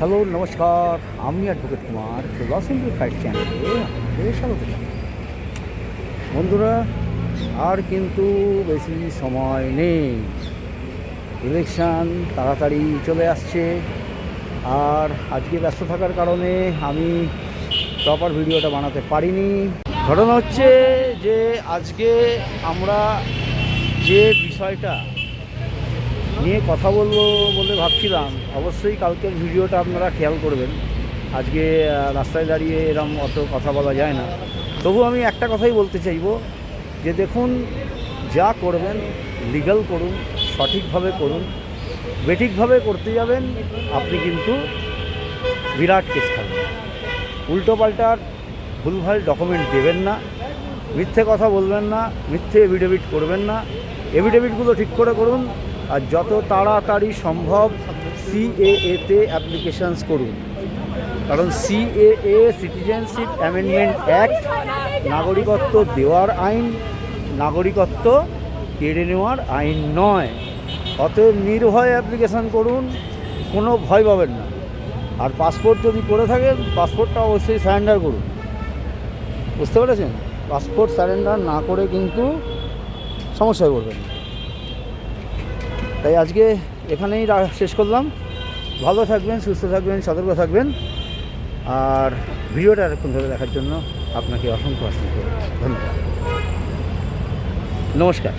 Hello, নমস্কার। আমি advocate Kumar loss fight চ্যানেলে স্বাগত। বন্ধুরা, আর কিন্তু বেশি সময় নেই। ইলেকশান তাড়াতাড়ি চলে আসছে। আর আজকে ব্যস্ত থাকার কারণে আমি প্রপার ভিডিওটা বানাতে পারিনি। ঘটনা হচ্ছে যে, আজকে আমরা যে বিষয়টা নিয়ে কথা বলব বলে ভাবছিলাম। অবশ্যই কালকের ভিডিওটা আপনারা খেয়াল করবেন। আজকে রাস্তায় দাঁড়িয়ে এরম অত কথা বলা যায় না। তবু আমি একটা কথাই বলতে চাইব যে দেখুন, যা করবেন লিগাল করুন, সঠিকভাবে করুন, বেঠিকভাবে করতে যাবেন, আপনি কিন্তু বিরাট কেস খাবেন। উল্টো পাল্টার ভুলভাল ডকুমেন্ট দেবেন না। মিথ্যে কথা বলবেন না, মিথ্যে এভিডেভিট করবেন না। এভিডেভিটগুলো ঠিক করে করুন। আর যত তাড়াতাড়ি সম্ভব সিএএতে অ্যাপ্লিকেশানস করুন। কারণ সিএএ সিটিজেনশিপ অ্যামেন্ডমেন্ট অ্যাক্ট নাগরিকত্ব দেওয়ার আইন, নাগরিকত্ব কেড়ে নেওয়ার আইন নয়। অতএব নির্ভয়ে অ্যাপ্লিকেশান করুন, কোনো ভয় পাবেন না। আর পাসপোর্ট যদি করে থাকেন পাসপোর্টটা অবশ্যই সারেন্ডার করুন। বুঝতে পেরেছেন? পাসপোর্ট সারেন্ডার না করে কিন্তু সমস্যায় পড়বেন তাই আজকে এখানেই শেষ করলাম। ভালো থাকবেন, সুস্থ থাকবেন, সতর্ক থাকবেন। আর ভিডিওটা এরকম ধরে দেখার জন্য আপনাকে অসংখ্য অসংখ্য ধন্যবাদ। নমস্কার।